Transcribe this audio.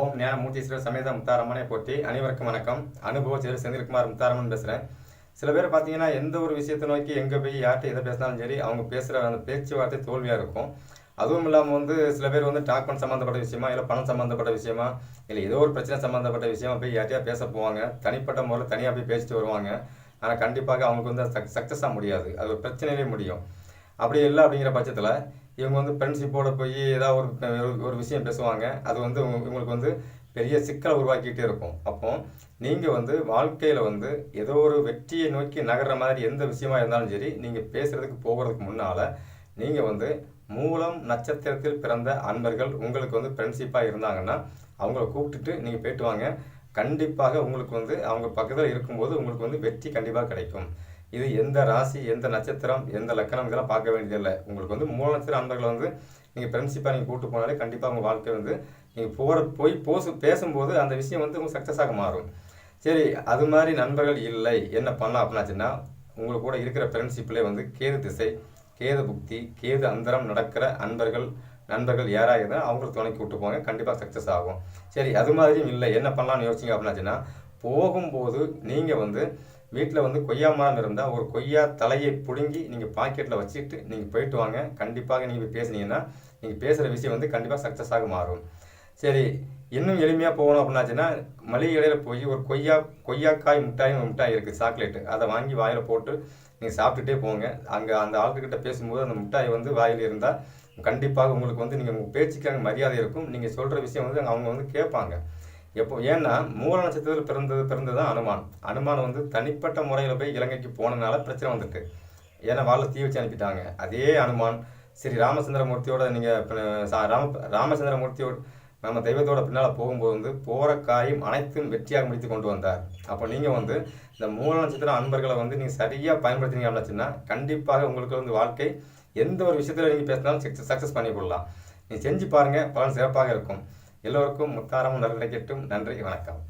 ஓம் ஞானமூர்த்தீஸ்வரர் சமேத முத்தாரம்மனை போற்றி. அனைவருக்கும் வணக்கம். அனுபவ சேர் செந்தில்குமார் முத்தாரம்மன் பேசுகிறேன் சில பேர் பார்த்தீங்கன்னா எந்த ஒரு விஷயத்தை நோக்கி எங்கே போய் யார்கிட்ட எதை பேசினாலும் சரி அவங்க பேசுகிற அந்த பேச்சுவார்த்தை தோல்வியாக இருக்கும். அதுவும் இல்லாமல் வந்து சில பேர் வந்து டாக்குமெண்ட் சம்மந்தப்பட்ட விஷயமா இல்லை பணம் சம்மந்தப்பட்ட விஷயமா இல்லை ஏதோ ஒரு பிரச்சனை சம்மந்தப்பட்ட விஷயமா போய் யார்ட்டையா பேச போவாங்க. தனிப்பட்ட முறையில் தனியாக போய் பேசிட்டு வருவாங்க. ஆனால் கண்டிப்பாக அவங்களுக்கு வந்து சக்ஸஸாக முடியாது. அது ஒரு பிரச்சனையிலே முடியும். அப்படி இல்லை அப்படிங்கிற பட்சத்தில் இவங்க வந்து ஃப்ரெண்ட்ஷிப்போட போய் ஏதாவது ஒரு ஒரு- விஷயம் பேசுவாங்க. அது வந்து இவங்களுக்கு வந்து பெரிய சிக்கலை உருவாக்கிட்டே இருக்கும். அப்போ நீங்கள் வந்து வாழ்க்கையில் வந்து ஏதோ ஒரு வெற்றியை நோக்கி நகர்ற மாதிரி எந்த விஷயமா இருந்தாலும் சரி நீங்கள் பேசுகிறதுக்கு போகிறதுக்கு முன்னால் நீங்கள் வந்து மூலம் நட்சத்திரத்தில் பிறந்த அன்பர்கள் உங்களுக்கு வந்து ஃப்ரெண்ட்ஷிப்பாக இருந்தாங்கன்னா அவங்கள கூப்பிட்டுட்டு நீங்கள் போயிட்டு வாங்க. கண்டிப்பாக உங்களுக்கு வந்து அவங்க பக்கத்தில் இருக்கும்போது உங்களுக்கு வந்து வெற்றி கண்டிப்பாக கிடைக்கும். இது எந்த ராசி எந்த நட்சத்திரம் எந்த லக்கணம் இதெல்லாம் பார்க்க வேண்டியதில்லை உங்களுக்கு வந்து மூல நட்சத்திரம் அன்பர்களை வந்து நீங்கள் ஃப்ரெண்ட்ஷிப்பாக நீங்கள் கூட்டு போனாலே கண்டிப்பாக உங்கள் வாழ்க்கை வந்து நீங்கள் போகிற போய் போசு பேசும்போது அந்த விஷயம் வந்து உங்களுக்கு சக்ஸஸாக மாறும். சரி அது மாதிரி நண்பர்கள் இல்லை. என்ன பண்ணலாம் அப்படின்னாச்சுன்னா உங்களுக்கு கூட இருக்கிற ஃப்ரெண்ட்ஷிப்லேயே வந்து கேது திசை கேது புக்தி கேது அந்தரம் நடக்கிற அன்பர்கள் நண்பர்கள் யாராக இருந்தால் அவங்களுக்கு துணைக்கு விட்டு போங்க. கண்டிப்பாக சக்ஸஸ் ஆகும். சரி அது மாதிரியும் இல்லை. என்ன பண்ணலாம்னு யோசிச்சிங்க அப்படின்னாச்சுன்னா போகும்போது நீங்கள் வந்து வீட்டில் வந்து கொய்யா மரம் இருந்தால் ஒரு கொய்யா தலையை பிடுங்கி நீங்கள் பாக்கெட்டில் வச்சுட்டு நீங்கள் போயிட்டு வாங்க. கண்டிப்பாக நீங்கள் பேசுனீங்கன்னா நீங்கள் பேசுகிற விஷயம் வந்து கண்டிப்பாக சக்ஸஸாக மாறும். சரி இன்னும் எளிமையாக போகணும் அப்படின்னாச்சுன்னா மளிகை கடையில் போய் ஒரு கொய்யா கொய்யாக்காய் மிட்டாய் மிட்டாய் இருக்குது சாக்லேட்டு அதை வாங்கி வாயில் போட்டு நீங்கள் சாப்பிட்டுட்டே போங்க. அங்கே அந்த ஆளுக்கிட்ட பேசும்போது அந்த மிட்டாய் வந்து வாயில் இருந்தால் கண்டிப்பாக உங்களுக்கு வந்து நீங்கள் உங்கள் பேச்சுக்கு அங்கே மரியாதை இருக்கும். நீங்கள் சொல்கிற விஷயம் வந்து அவங்க வந்து கேட்பாங்க. எப்போ ஏன்னா மூல நட்சத்திரத்தில் பிறந்தது பிறந்தது தான் அனுமான். அனுமான் வந்து தனிப்பட்ட முறையில் போய் இலங்கைக்கு போனதுனால பிரச்சனை வந்துட்டு ஏன்னா வாழை தீ வச்சு அனுப்பிட்டாங்க. அதே அனுமான் சரி ராமச்சந்திரமூர்த்தியோட நீங்கள் ராம ராமச்சந்திரமூர்த்தியோட நம்ம தெய்வத்தோட பின்னால் போகும்போது வந்து போகிற காயும் அனைத்தும் வெற்றியாக முடித்து கொண்டு வந்தார். அப்போ நீங்கள் வந்து இந்த மூல நட்சத்திர அன்பர்களை வந்து நீங்கள் சரியாக பயன்படுத்தினீங்க அப்படின்னா கண்டிப்பாக உங்களுக்கு வந்து வாழ்க்கை எந்த ஒரு விஷயத்தில் நீங்கள் பேசினாலும் சக்ஸஸ் சக்ஸஸ் பண்ணி கொள்ளலாம். நீங்கள் செஞ்சு பாருங்கள் பலன் சிறப்பாக இருக்கும். எல்லோருக்கும் முத்தாரமும் நல்ல கிடைக்கட்டும் நன்றி வணக்கம்.